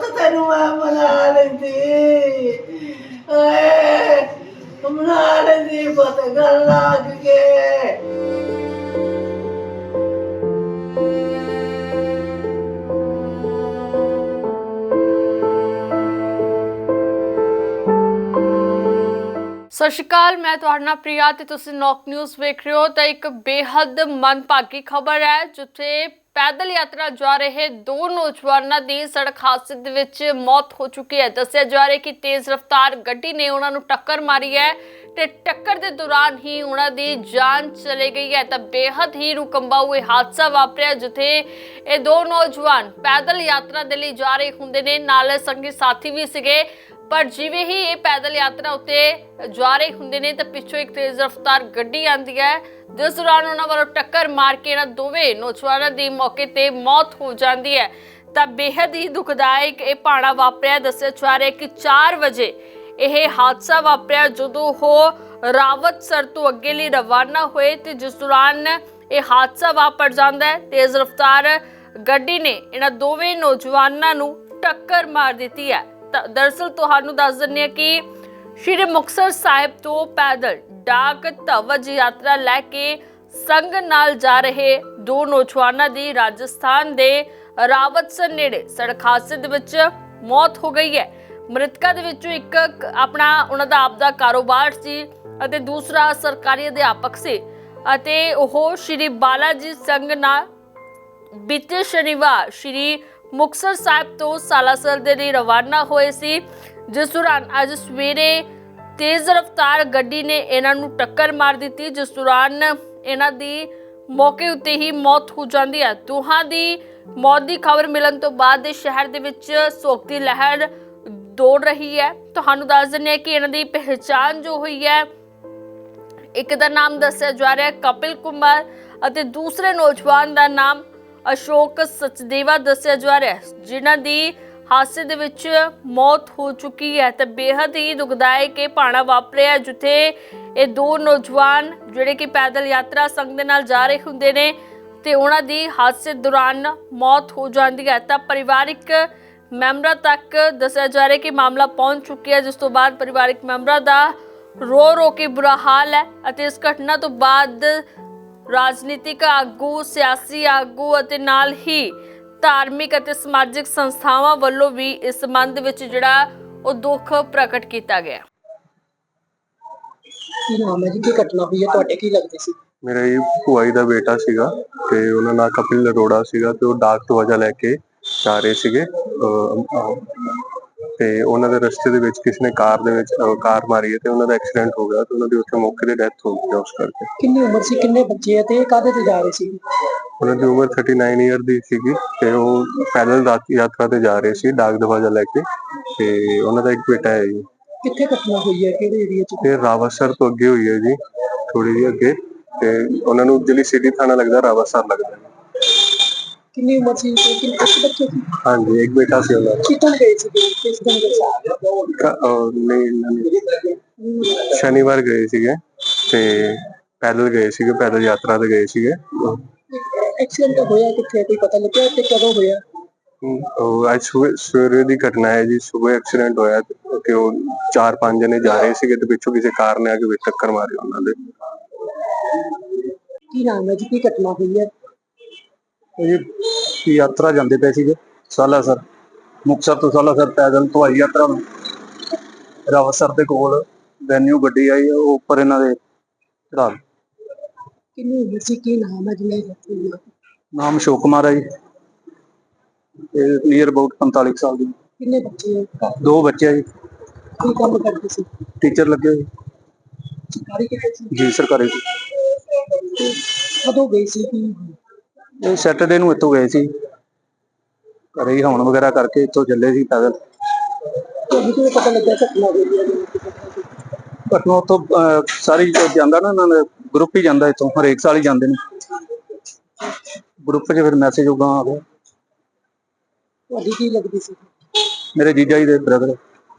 ਪੁੱਤ ਤੈਨੂੰ ਮੈਂ ਮਨਾ ਲੈਂਦੀ। ਓਏ, ਮਨਾ ਲੈਂਦੀ ਪੁੱਤ, ਗੱਲ ਲੱਗ ਕੇ। ਸਤਿ ਸ਼੍ਰੀ ਅਕਾਲ, ਮੈਂ ਤੁਹਾਡਾ ਨਾਲ ਪ੍ਰਿਆ ਤੇ ਤੁਸੀਂ ਨੌਕ ਨਿਊਜ਼ ਵੇਖ ਰਹੇ ਹੋ। ਤਾਂ ਇੱਕ ਬੇਹੱਦ ਮਨਭਾਗੀ ਖਬਰ ਹੈ, ਜਿੱਥੇ ਪੈਦਲ ਯਾਤਰਾ ਜਾ ਰਹੇ ਦੋ ਨੌਜਵਾਨਾਂ ਦੀ ਸੜਕ ਹਾਦਸੇ ਦੇ ਵਿੱਚ ਮੌਤ ਹੋ ਚੁੱਕੀ ਹੈ। ਦੱਸਿਆ ਜਾ ਰਿਹਾ ਕਿ ਤੇਜ਼ ਰਫ਼ਤਾਰ ਗੱਡੀ ਨੇ ਉਹਨਾਂ ਨੂੰ ਟੱਕਰ ਮਾਰੀ ਹੈ ਤੇ ਟੱਕਰ ਦੇ ਦੌਰਾਨ ਹੀ ਉਹਨਾਂ ਦੀ ਜਾਨ ਚਲੇ ਗਈ ਹੈ। ਤਾਂ ਬੇਹੱਦ ਹੀ ਰੁਕੰਬਾ ਹੋਏ ਹਾਦਸਾ ਵਾਪਰਿਆ, ਜਿੱਥੇ ਇਹ ਦੋ ਨੌਜਵਾਨ ਪੈਦਲ ਯਾਤਰਾ ਦੇ ਲਈ ਜਾ ਰਹੇ ਹੁੰਦੇ ਨੇ। ਨਾਲ ਸੰਗੀ ਸਾਥੀ ਵੀ ਸੀਗੇ। ਪਰ ਜਿਵੇਂ ਹੀ ਇਹ ਪੈਦਲ ਯਾਤਰਾ ਉੱਤੇ ਜਾ ਰਹੇ ਹੁੰਦੇ ਨੇ ਤਾਂ ਪਿੱਛੋਂ ਇੱਕ ਤੇਜ਼ ਰਫ਼ਤਾਰ ਗੱਡੀ ਆਂਦੀ ਹੈ, ਜਿਸ ਦੌਰਾਨ ਉਹਨਾਂ ਵੱਲੋਂ ਟੱਕਰ ਮਾਰ ਕੇ ਇਹਨਾਂ ਦੋਵੇਂ ਨੌਜਵਾਨਾਂ ਦੀ ਮੌਕੇ ਤੇ ਮੌਤ ਹੋ ਜਾਂਦੀ ਹੈ। ਤਾਂ ਬੇहद ਹੀ ਦੁਖਦਾਇਕ ਇਹ ਪਾਣਾ ਵਾਪਰਿਆ, ਦੱਸਿਆ ਜਾ ਰਿਹਾ ਕਿ 4 ਵਜੇ ਇਹ ਹਾਦਸਾ ਵਾਪਰਿਆ ਜਦੋਂ ਉਹ ਰਾਵਤਸਰ ਤੋਂ ਅੱਗੇ ਲਈ ਰਵਾਨਾ ਹੋਏ ਤੇ ਜਿਸ ਦੌਰਾਨ ਇਹ ਹਾਦਸਾ ਵਾਪਰ ਜਾਂਦਾ ਹੈ। ਤੇਜ਼ ਰਫ਼ਤਾਰ ਗੱਡੀ ਨੇ ਇਹਨਾਂ ਦੋਵੇਂ ਨੌਜਵਾਨਾਂ ਨੂੰ ਟੱਕਰ ਮਾਰ ਦਿੱਤੀ ਹੈ। ਤਾਂ ਤੁਹਾਨੂੰ ਦੱਸ ਦਿੰਦੇ ਹਾਂ ਕਿ ਸ਼੍ਰੀ ਮੁਕਤਸਰ ਸਾਹਿਬ ਤੋਂ ਪੈਦਲ ਡਾਕ ਧਵਜ ਯਾਤਰਾ ਲੈ ਕੇ ਸੰਗ ਨਾਲ ਜਾ ਰਹੇ ਦੋ ਨੌਜਵਾਨਾਂ ਦੀ ਰਾਜਸਥਾਨ ਦੇ ਰਾਵਤਸਰ ਨੇੜੇ ਸੜਕ ਹਾਦਸੇ ਦੇ ਵਿੱਚ ਮੌਤ ਹੋ ਗਈ ਹੈ। ਮ੍ਰਿਤਕਾਂ ਦੇ ਵਿੱਚੋਂ ਇੱਕ ਆਪਣਾ, ਉਹਨਾਂ ਦਾ ਆਪਦਾ ਕਾਰੋਬਾਰ ਸੀ ਅਤੇ ਦੂਸਰਾ ਸਰਕਾਰੀ ਅਧਿਆਪਕ ਸੀ ਅਤੇ ਉਹ ਸ਼੍ਰੀ ਬਾਲਾਜੀ ਸੰਗ ਨਾਲ ਬੀਤੇ ਸ਼ਨੀਵਾਰ ਸ਼੍ਰੀ ਮੁਕਤਸਰ ਸਾਹਿਬ ਤੋਂ ਸਾਲਾਸਰ ਦੇ ਲਈ ਰਵਾਨਾ ਹੋਏ ਸੀ। ਜਿਸ ਦੌਰਾਨ ਅੱਜ ਸਵੇਰੇ ਤੇਜ਼ ਰਫ਼ਤਾਰ ਗੱਡੀ ਨੇ ਇਹਨਾਂ ਨੂੰ ਟੱਕਰ ਮਾਰ ਦਿੱਤੀ। ਜਿਸ ਦੌਰਾਨ ਇਹਨਾਂ ਦੀ ਮੌਕੇ ਉੱਤੇ ਹੀ ਮੌਤ ਹੋ ਜਾਂਦੀ ਹੈ। ਦੋਹਾਂ ਦੀ ਮੌਤ ਦੀ ਖਬਰ ਮਿਲਣ ਤੋਂ ਬਾਅਦ ਸ਼ਹਿਰ ਦੇ ਵਿੱਚ ਸੋਗ ਦੀ ਲਹਿਰ ਦੌੜ ਰਹੀ ਹੈ। ਤੁਹਾਨੂੰ ਦੱਸ ਦਿੰਦੇ ਹਾਂ ਕਿ ਇਹਨਾਂ ਦੀ ਪਹਿਚਾਣ ਜੋ ਹੋਈ ਹੈ, ਇੱਕ ਦਾ ਨਾਮ ਦੱਸਿਆ ਜਾ ਰਿਹਾ ਹੈ, ਕਪਿਲ ਕੁਮਾਰ ਅਤੇ ਦੂਸਰੇ ਨੌਜਵਾਨ ਦਾ ਨਾਮ ਅਸ਼ੋਕ ਸਚਦੇਵਾ ਦੱਸਿਆ ਜਾ ਰਿਹਾ ਹੈ, ਜਿਨ੍ਹਾਂ ਦੀ ਹਾਦਸੇ ਦੇ ਵਿੱਚ ਮੌਤ ਹੋ ਚੁੱਕੀ ਹੈ ਤੇ ਬੇहद ਹੀ ਦੁਖਦਾਇਕ ਇਹ ਪਾਣਾ ਵਾਪਰਿਆ ਜਿੱਥੇ ਇਹ ਦੋ ਨੌਜਵਾਨ ਜਿਹੜੇ ਕਿ ਪੈਦਲ ਯਾਤਰਾ ਸੰਗ ਦੇ ਨਾਲ ਜਾ ਰਹੇ ਹੁੰਦੇ ਨੇ ਤੇ ਉਹਨਾਂ ਦੀ ਹਾਦਸੇ ਦੌਰਾਨ ਮੌਤ ਹੋ ਜਾਂਦੀ ਹੈ। ਤਾਂ ਪਰਿਵਾਰਿਕ ਮੈਂਬਰਾਂ ਤੱਕ ਦੱਸਿਆ ਜਾ ਰਿਹਾ ਕਿ ਮਾਮਲਾ ਪਹੁੰਚ ਚੁੱਕਿਆ ਹੈ, ਜਿਸ ਤੋਂ ਬਾਅਦ ਪਰਿਵਾਰਿਕ ਮੈਂਬਰਾਂ ਦਾ ਰੋ ਰੋ ਕੇ ਬੁਰਾ ਹਾਲ ਹੈ ਅਤੇ ਇਸ ਘਟਨਾ ਤੋਂ ਬਾਅਦ ਰਾਜਨੀਤਿਕ ਆਗੂ ਸਿਆਸੀ ਆਗੂ ਅਤੇ ਨਾਲ ਹੀ ਧਾਰਮਿਕ ਅਤੇ ਸਮਾਜਿਕ ਸੰਸਥਾਵਾਂ ਵੱਲੋਂ ਵੀ ਇਸ ਸੰਬੰਧ ਵਿੱਚ ਜਿਹੜਾ ਉਹ ਦੁੱਖ ਪ੍ਰਗਟ ਕੀਤਾ ਗਿਆ। ਕੀ ਨਾਮ ਹੈ ਜੀ? ਕੀ ਘਟਨਾ ਹੋਈ ਹੈ? ਤੁਹਾਡੇ ਕੀ ਲੱਗਦੇ ਸੀ? ਮੇਰਾ ਇਹ ਭੂਆ ਜੀ ਦਾ ਬੇਟਾ ਸੀਗਾ ਤੇ ਉਹਨਾਂ ਨਾਲ ਕਪਿਲ ਅਰੋੜਾ ਸੀਗਾ ਤੇ ਉਹ ਡਾਕ ਤੋਂ ਵਜਾ ਲੈ ਕੇ ਜਾ ਰਹੇ ਸੀਗੇ। ਤੇ ਉਹਨਾਂ ਦੇ ਰਸਤੇ ਦੇ ਵਿੱਚ ਕਿਸੇ ਨੇ ਕਾਰ ਦੇ ਵਿੱਚ ਅਹ, ਕਾਰ ਮਾਰੀ ਹੈ ਤੇ ਉਹਨਾਂ ਦਾ ਐਕਸੀਡੈਂਟ ਹੋ ਗਿਆ ਤੇ ਉਹਨਾਂ ਦੀ ਉੱਥੇ ਮੌਕੇ ਤੇ ਡੈਥ ਹੋ ਗਈ ਉਸ ਕਰਕੇ। ਕਿੰਨੀ ਉਮਰ ਸੀ? ਕਿੰਨੇ ਬੱਚੇ ਆ ਤੇ ਕਾਹਦੇ ਤੇ ਜਾ ਰਹੇ ਸੀ? ਉਹਨਾਂ ਦੀ ਉਮਰ 39 ਇਅਰ ਦੀ ਸੀਗੀ ਤੇ ਉਹ ਪੈਦਲ ਯਾਤਰਾ ਤੇ ਜਾ ਰਹੇ ਸੀ ਡਾਕ ਦਵਾਜਾ ਲੈ ਕੇ ਤੇ ਉਹਨਾਂ ਦਾ ਇੱਕ ਬੇਟਾ ਹੈ ਜੀ। ਕਿੱਥੇ ਘਟਨਾ ਹੋਈ ਹੈ? ਕਿਹੜੇ ਏਰੀਆ 'ਚ? ਤੇ ਰਾਵਸਰ ਤੋਂ ਅੱਗੇ ਹੋਈ ਹੈ ਜੀ ਥੋੜੀ ਜਿਹੀ ਅੱਗੇ ਤੇ ਉਹਨਾਂ ਨੂੰ ਜਿਹੜੀ ਸਿਟੀ ਥਾਣਾ ਲੱਗਦਾ ਰਾਵਸਰ ਲੱਗਦਾ। ਜੀ। ਕਿੰਨੀ ਉਮਰ ਸੀ? ਤੇ ਕਿੰਨੇ ਬੱਚੇ ਸੀ? ਹਾਂਜੀ ਇੱਕ ਬੇਟਾ ਸੀ ਉਹਨਾਂ ਦਾ। ਕਿਤੋਂ ਗਏ ਸੀ ਕਿਸ ਦਿਨ ਗਏ ਸੀ? ਅਹ ਨਹੀਂ ਇਹਨਾਂ ਨੇ ਸ਼ਨੀਵਾਰ ਗਏ ਸੀਗੇ ਤੇ ਪੈਦਲ ਗਏ ਸੀਗੇ ਪੈਦਲ ਯਾਤਰਾ ਤੇ ਗਏ ਸੀਗੇ। ਐਕਸੀਡੈਂਟ ਹੋਇਆ ਕਿੱਥੇ ਕੋਈ ਪਤਾ ਲੱਗਿਆ ਤੇ ਕਦੋਂ ਹੋਇਆ? ਹਮ, ਉਹ ਅੱਜ ਸਵੇਰੇ ਸਵੇਰੇ ਦੀ ਘਟਨਾ ਹੈ ਜੀ ਸਵੇਰੇ ਐਕਸੀਡੈਂਟ ਹੋਇਆ ਤੇ ਕਿ ਉਹ ਚਾਰ ਪੰਜ ਜਣੇ ਜਾ ਰਹੇ ਸੀਗੇ ਤੇ ਪਿੱਛੋਂ ਕਿਸੇ ਕਾਰ ਨੇ ਆ ਕੇ ਵਿੱਚ ਟੱਕਰ ਮਾਰੀ ਉਹਨਾਂ ਦੇ। ਕੀ ਨਾਮ ਹੈ ਜੀ? ਕੀ ਘਟਨਾ ਹੋਈ ਹੈ? ਇਹ ਯਾਤਰਾ ਜਾਂਦੇ ਪਏ ਸੀਗੇ? ਸਾਲਾਸਰ। ਮੁਕਤਸਰ ਤੋਂ ਸਾਲਾਸਰ ਪੈਦਲ ਹਵਾਈ ਯਾਤਰਾ ਨੂੰ ਰਾਵਸਰ ਦੇ ਕੋਲ ਵੈਨਿਊ ਗੱਡੀ ਆਈ ਉਹ ਉੱਪਰ ਇਹਨਾਂ ਦੇ ਚੜਾ ਕਿੰਨੀ ਉਮਰ ਸੀ? ਕੀ ਨਾਮ ਹੈ ਜਿਹਨੇ ਹੋਈ ਹੈ? ਨਾਮ ਅਸ਼ੋਕ ਕੁਮਾਰ ਹੈ ਜੀ। ਇਹ ਨੀਅਰ ਅਬਾਊਟ 45 ਸਾਲ ਦੀ। ਕਿੰਨੇ ਬੱਚੇ ਆ? ਦੋ ਬੱਚੇ ਆ ਜੀ। ਕੀ ਕੰਮ ਕਰਦੇ ਸੀ? ਟੀਚਰ ਲੱਗੇ ਹੋਏ। ਸਰਕਾਰੀ ਕਿਹੜੇ ਸੀ? ਜੀ ਸਰਕਾਰੀ ਤੇ ਕਦੋਂ ਗਏ ਸੀ? ਕੀ ਇਹ ਸੈਟਰਡੇ ਨੂੰ ਇੱਥੋਂ ਗਏ ਸੀ। ਘਰੇ ਹੀ ਹਵਨ ਵਗੈਰਾ ਕਰਕੇ ਇੱਥੋਂ ਚੱਲੇ ਸੀ ਪੈਦਲ। ਤੁਹਾਨੂੰ ਕਿਵੇਂ ਪਤਾ ਲੱਗਿਆ ਘਟਨਾ ਹੋਈ ਹੈ ਘਟਨਾ ਉੱਥੋਂ ਅਹ, ਸਾਰੀ ਜੋ ਜਾਂਦਾ ਨਾ ਇਹਨਾਂ ਦਾ ਗਰੁੱਪ ਹੀ ਜਾਂਦਾ ਇੱਥੋਂ ਹਰੇਕ ਸਾਲ ਹੀ ਜਾਂਦੇ ਨੇ। ਗਰੁੱਪ 'ਚ ਫਿਰ ਮੈਸੇਜ ਉਗਾ ਆ ਗਿਆ ਤੁਹਾਡੀ ਕੀ ਲੱਗਦੀ ਸੀ? ਮੇਰੇ ਜੀਜਾ ਜੀ ਦੇ ਬ੍ਰਦਰ